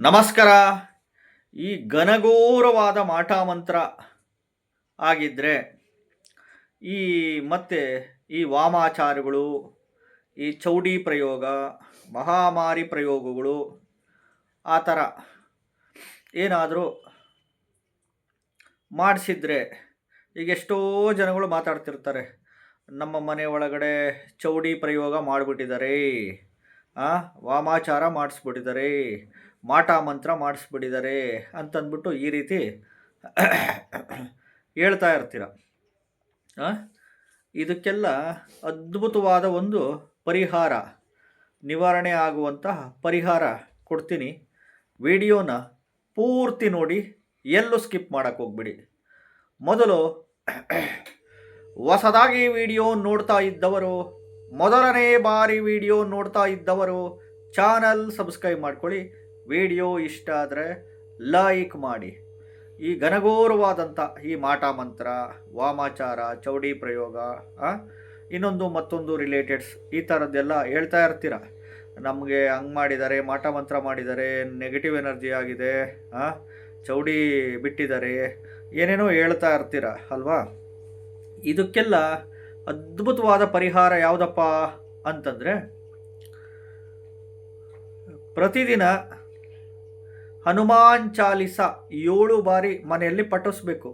ನಮಸ್ಕಾರ. ಈ ಘನಘೋರವಾದ ಮಾಟ ಮಂತ್ರ ಆಗಿದ್ದರೆ ಈ ಮತ್ತೆ ಈ ವಾಮಾಚಾರಗಳು, ಈ ಚೌಡಿ ಪ್ರಯೋಗ, ಮಹಾಮಾರಿ ಪ್ರಯೋಗಗಳು, ಆ ಥರ ಏನಾದರೂ ಮಾಡಿಸಿದ್ರೆ ಈಗ ಎಷ್ಟೋ ಜನಗಳು ಮಾತಾಡ್ತಿರ್ತಾರೆ, ನಮ್ಮ ಮನೆ ಒಳಗಡೆ ಚೌಡಿ ಪ್ರಯೋಗ ಮಾಡಿಬಿಟ್ಟಿದ್ದಾರೆ ವಾಮಾಚಾರ ಮಾಡಿಸ್ಬಿಟ್ಟಿದ್ದಾರೆ ಮಾಟ ಮಂತ್ರ ಮಾಡಿಸ್ಬಿಟ್ಟಿದ್ದಾರೆ ಅಂತಂದ್ಬಿಟ್ಟು ಈ ರೀತಿ ಹೇಳ್ತಾ ಇರ್ತೀರ? ಇದಕ್ಕೆಲ್ಲ ಅದ್ಭುತವಾದ ಒಂದು ಪರಿಹಾರ, ನಿವಾರಣೆ ಆಗುವಂತಹ ಪರಿಹಾರ ಕೊಡ್ತೀನಿ. ವಿಡಿಯೋನ ಪೂರ್ತಿ ನೋಡಿ, ಎಲ್ಲೂ ಸ್ಕಿಪ್ ಮಾಡೋಕ್ಕೆ ಹೋಗ್ಬಿಡಿ. ಮೊದಲು ಹೊಸದಾಗಿ ವಿಡಿಯೋ ನೋಡ್ತಾ ಇದ್ದವರು, ಮೊದಲನೇ ಬಾರಿ ವಿಡಿಯೋ ನೋಡ್ತಾ ಇದ್ದವರು, ಚಾನಲ್ ಸಬ್ಸ್ಕ್ರೈಬ್ ಮಾಡ್ಕೊಳ್ಳಿ. ವಿಡಿಯೋ ಇಷ್ಟ ಆದರೆ ಲೈಕ್ ಮಾಡಿ. ಈ ಘನಘೋರವಾದಂಥ ಈ ಮಾಟ ಮಂತ್ರ, ವಾಮಾಚಾರ, ಚೌಡಿ ಪ್ರಯೋಗ ಇನ್ನೊಂದು ಮತ್ತೊಂದು ರಿಲೇಟೆಡ್ಸ್ ಈ ಥರದ್ದೆಲ್ಲ ಹೇಳ್ತಾ ಇರ್ತೀರ. ನಮಗೆ ಹಂಗೆ ಮಾಡಿದ್ದಾರೆ ಮಾಟ ಮಂತ್ರ ಮಾಡಿದ್ದಾರೆ ನೆಗೆಟಿವ್ ಎನರ್ಜಿ ಆಗಿದೆ ಚೌಡಿ ಬಿಟ್ಟಿದ್ದಾರೆ ಏನೇನೋ ಹೇಳ್ತಾ ಇರ್ತೀರ, ಅಲ್ವಾ? ಇದಕ್ಕೆಲ್ಲ ಅದ್ಭುತವಾದ ಪರಿಹಾರ ಯಾವುದಪ್ಪ ಅಂತಂದರೆ, ಪ್ರತಿದಿನ ಹನುಮಾನ್ ಚಾಲಿಸ ಏಳು ಬಾರಿ ಮನೆಯಲ್ಲಿ ಪಠಿಸ್ಬೇಕು.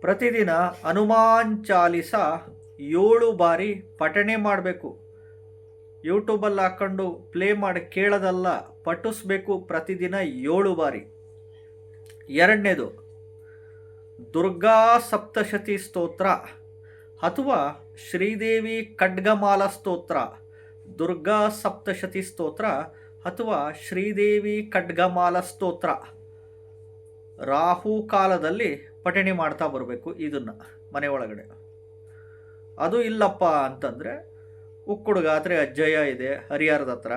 ಪ್ರತಿದಿನ ಹನುಮಾನ್ ಚಾಲಿಸ ಏಳು ಬಾರಿ ಪಠಣೆ ಮಾಡಬೇಕು. ಯೂಟ್ಯೂಬಲ್ಲಿ ಹಾಕ್ಕೊಂಡು ಪ್ಲೇ ಮಾಡಿ ಕೇಳೋದಲ್ಲ, ಪಠಿಸ್ಬೇಕು ಪ್ರತಿದಿನ ಏಳು ಬಾರಿ. ಎರಡನೇದು, ದುರ್ಗಾ ಸಪ್ತಶತಿ ಸ್ತೋತ್ರ ಅಥವಾ ಶ್ರೀದೇವಿ ಖಡ್ಗಮಾಲ ಸ್ತೋತ್ರ. ದುರ್ಗಾ ಸಪ್ತಶತಿ ಸ್ತೋತ್ರ ಅಥವಾ ಶ್ರೀದೇವಿ ಖಡ್ಗಮಾಲ ಸ್ತೋತ್ರ ರಾಹು ಕಾಲದಲ್ಲಿ ಪಠಣೆ ಮಾಡ್ತಾ ಬರಬೇಕು ಇದನ್ನು, ಮನೆ ಒಳಗಡೆ. ಅದು ಇಲ್ಲಪ್ಪ ಅಂತಂದರೆ ಉಕ್ಕುಡುಗಾತ್ರೆ ಅಜ್ಜಯ್ಯ ಇದೆ, ಹರಿಹರದ ಹತ್ರ.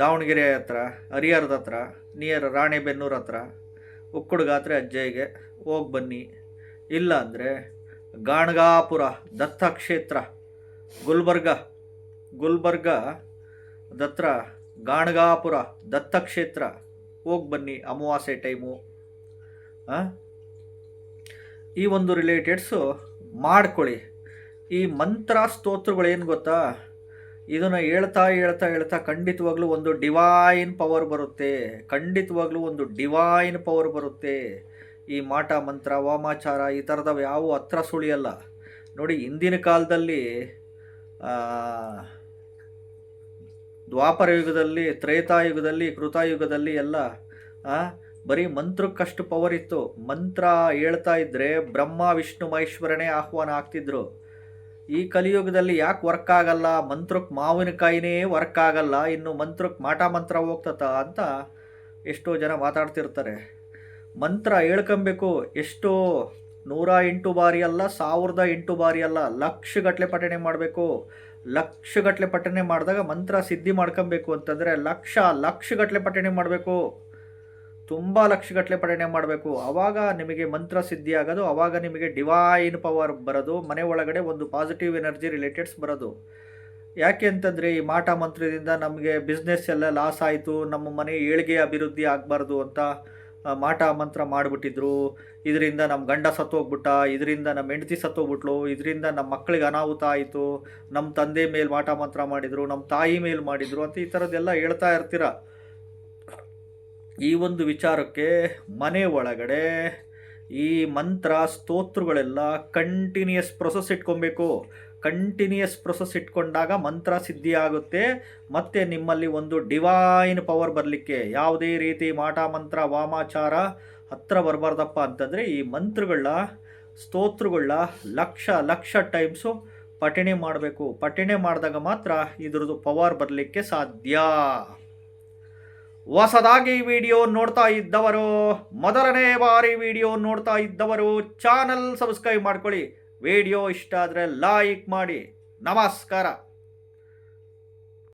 ದಾವಣಗೆರೆ ಹತ್ರ, ಹರಿಹರದ ಹತ್ರ, ನಿಯರ್ ರಾಣೆಬೆನ್ನೂರ ಹತ್ರ. ಉಕ್ಕುಡುಗಾತ್ರೆ ಅಜ್ಜಯ್ಯಗೆ, ಹೋಗಿ ಬನ್ನಿ. ಇಲ್ಲ ಅಂದರೆ ಗಾಣಗಾಪುರ ದತ್ತಕ್ಷೇತ್ರ ಕ್ಷೇತ್ರ ಗುಲ್ಬರ್ಗ. ದತ್ರ ಗಾಣಗಾಪುರ, ದತ್ತಕ್ಷೇತ್ರ. ಹೋಗಿ ಬನ್ನಿ ಅಮಾವಾಸ್ಯೆ ಟೈಮು? ಈ ಒಂದು ರಿಲೇಟೆಡ್ಸು ಮಾಡ್ಕೊಳ್ಳಿ. ಈ ಮಂತ್ರ ಏನು ಗೊತ್ತಾ? ಇದನ್ನು ಹೇಳ್ತಾ ಹೇಳ್ತಾ ಹೇಳ್ತಾ ಖಂಡಿತವಾಗ್ಲೂ ಒಂದು ಡಿವೈನ್ ಪವರ್ ಬರುತ್ತೆ. ಖಂಡಿತವಾಗ್ಲೂ ಒಂದು ಡಿವೈನ್ ಪವರ್ ಬರುತ್ತೆ. ಈ ಮಾಟ, ಮಂತ್ರ, ವಾಮಾಚಾರ ಈ ಥರದವು ಯಾವ ಹತ್ರ ಸುಳಿಯಲ್ಲ. ನೋಡಿ, ಹಿಂದಿನ ಕಾಲದಲ್ಲಿ ದ್ವಾಪರ ಯುಗದಲ್ಲಿ ತ್ರೇತಾಯುಗದಲ್ಲಿ ಕೃತಾಯುಗದಲ್ಲಿ ಎಲ್ಲ ಬರೀ ಮಂತ್ರಕ್ಕಷ್ಟು ಪವರ್ ಇತ್ತು. ಮಂತ್ರ ಹೇಳ್ತಾ ಇದ್ರೆ ಬ್ರಹ್ಮ, ವಿಷ್ಣು, ಮಹೇಶ್ವರನೇ ಆಹ್ವಾನ ಆಗ್ತಿದ್ರು. ಈ ಕಲಿಯುಗದಲ್ಲಿ ಯಾಕೆ ವರ್ಕ್ ಆಗಲ್ಲ? ಮಂತ್ರಕ್ಕೆ ಮಾವಿನಕಾಯಿನೇ ವರ್ಕ್ ಆಗಲ್ಲ. ಇನ್ನು ಮಂತ್ರಕ್ಕೆ ಮಾಟ ಮಂತ್ರ ಹೋಗ್ತತ ಅಂತ ಎಷ್ಟೋ ಜನ ಮಾತಾಡ್ತಿರ್ತಾರೆ. ಮಂತ್ರ ಹೇಳ್ಕೊಬೇಕು ಎಷ್ಟೋ, ನೂರ ಎಂಟು ಬಾರಿ ಅಲ್ಲ, ಸಾವಿರದ ಎಂಟು ಬಾರಿ ಅಲ್ಲ ಲಕ್ಷಗಟ್ಟಲೆ ಪಠಣೆ ಮಾಡಬೇಕು. ಲಕ್ಷಗಟ್ಟಲೆ ಪಠಣೆ ಮಾಡಿದಾಗ ಮಂತ್ರ ಸಿದ್ಧಿ ಮಾಡ್ಕೊಬೇಕು ಅಂತಂದರೆ ಲಕ್ಷ ಲಕ್ಷಗಟ್ಟಲೆ ಪಠಣೆ ಮಾಡಬೇಕು. ತುಂಬ ಲಕ್ಷಗಟ್ಟಲೆ ಪಠಣೆ ಮಾಡಬೇಕು. ಆವಾಗ ನಿಮಗೆ ಮಂತ್ರ ಸಿದ್ಧಿ ಆಗೋದು ಆವಾಗ ನಿಮಗೆ ಡಿವೈನ್ ಪವರ್ ಬರೋದು, ಮನೆ ಒಳಗಡೆ ಒಂದು ಪಾಸಿಟಿವ್ ಎನರ್ಜಿ ರಿಲೇಟೆಡ್ಸ್ ಬರೋದು. ಯಾಕೆ ಅಂತಂದರೆ ಈ ಮಾಟ ಮಂತ್ರದಿಂದ ನಮಗೆ ಬಿಸ್ನೆಸ್ ಎಲ್ಲ ಲಾಸ್ ಆಯಿತು, ನಮ್ಮ ಮನೆ ಏಳಿಗೆ ಅಭಿವೃದ್ಧಿ ಆಗಬಾರ್ದು ಅಂತ ಮಾಟ ಮಂತ್ರ ಮಾಡಿಬಿಟ್ಟಿದ್ರು. ಇದರಿಂದ ನಮ್ಮ ಗಂಡ ಸತ್ತೋಗ್ಬಿಟ್ಟ, ಇದರಿಂದ ನಮ್ಮ ಹೆಂಡತಿ ಸತ್ತೋಗ್ಬಿಟ್ಲು, ಇದರಿಂದ ನಮ್ಮ ಮಕ್ಕಳಿಗೆ ಅನಾಹುತ ಆಯಿತು ನಮ್ಮ ತಂದೆ ಮೇಲೆ ಮಾಟ ಮಂತ್ರ ಮಾಡಿದರು ನಮ್ಮ ತಾಯಿ ಮೇಲೆ ಮಾಡಿದರು ಅಂತ ಈ ಥರದ್ದೆಲ್ಲ ಹೇಳ್ತಾ ಇರ್ತೀರ. ಈ ಒಂದು ವಿಚಾರಕ್ಕೆ ಮನೆ ಒಳಗಡೆ ಈ ಮಂತ್ರ ಸ್ತೋತ್ರಗಳೆಲ್ಲ ಕಂಟಿನ್ಯೂಸ್ ಪ್ರೊಸೆಸ್ ಇಟ್ಕೊಬೇಕು. ಕಂಟಿನ್ಯೂಯಸ್ ಪ್ರೊಸೆಸ್ ಇಟ್ಕೊಂಡಾಗ ಮಂತ್ರ ಸಿದ್ಧಿ ಆಗುತ್ತೆ ಮತ್ತು ನಿಮ್ಮಲ್ಲಿ ಒಂದು ಡಿವೈನ್ ಪವರ್ ಬರಲಿಕ್ಕೆ ಯಾವುದೇ ರೀತಿ ಮಾಟ, ಮಂತ್ರ, ವಾಮಾಚಾರ ಹತ್ರ ಬರಬಾರ್ದಪ್ಪ ಅಂತಂದರೆ ಈ ಮಂತ್ರಗಳ ಸ್ತೋತ್ರಗಳ ಲಕ್ಷ ಲಕ್ಷ ಟೈಮ್ಸು ಪಠಣೆ ಮಾಡಬೇಕು. ಪಠಣೆ ಮಾಡಿದಾಗ ಮಾತ್ರ ಇದ್ರದ್ದು ಪವರ್ ಬರಲಿಕ್ಕೆ ಸಾಧ್ಯ. ಹೊಸದಾಗಿ ವಿಡಿಯೋ ನೋಡ್ತಾ ಇದ್ದವರು, ಮೊದಲನೇ ಬಾರಿ ವಿಡಿಯೋ ನೋಡ್ತಾ ಇದ್ದವರು ಚಾನಲ್ ಸಬ್ಸ್ಕ್ರೈಬ್ ಮಾಡ್ಕೊಳ್ಳಿ. ವಿಡಿಯೋ ಇಷ್ಟ ಆದರೆ ಲೈಕ್ ಮಾಡಿ. ನಮಸ್ಕಾರ.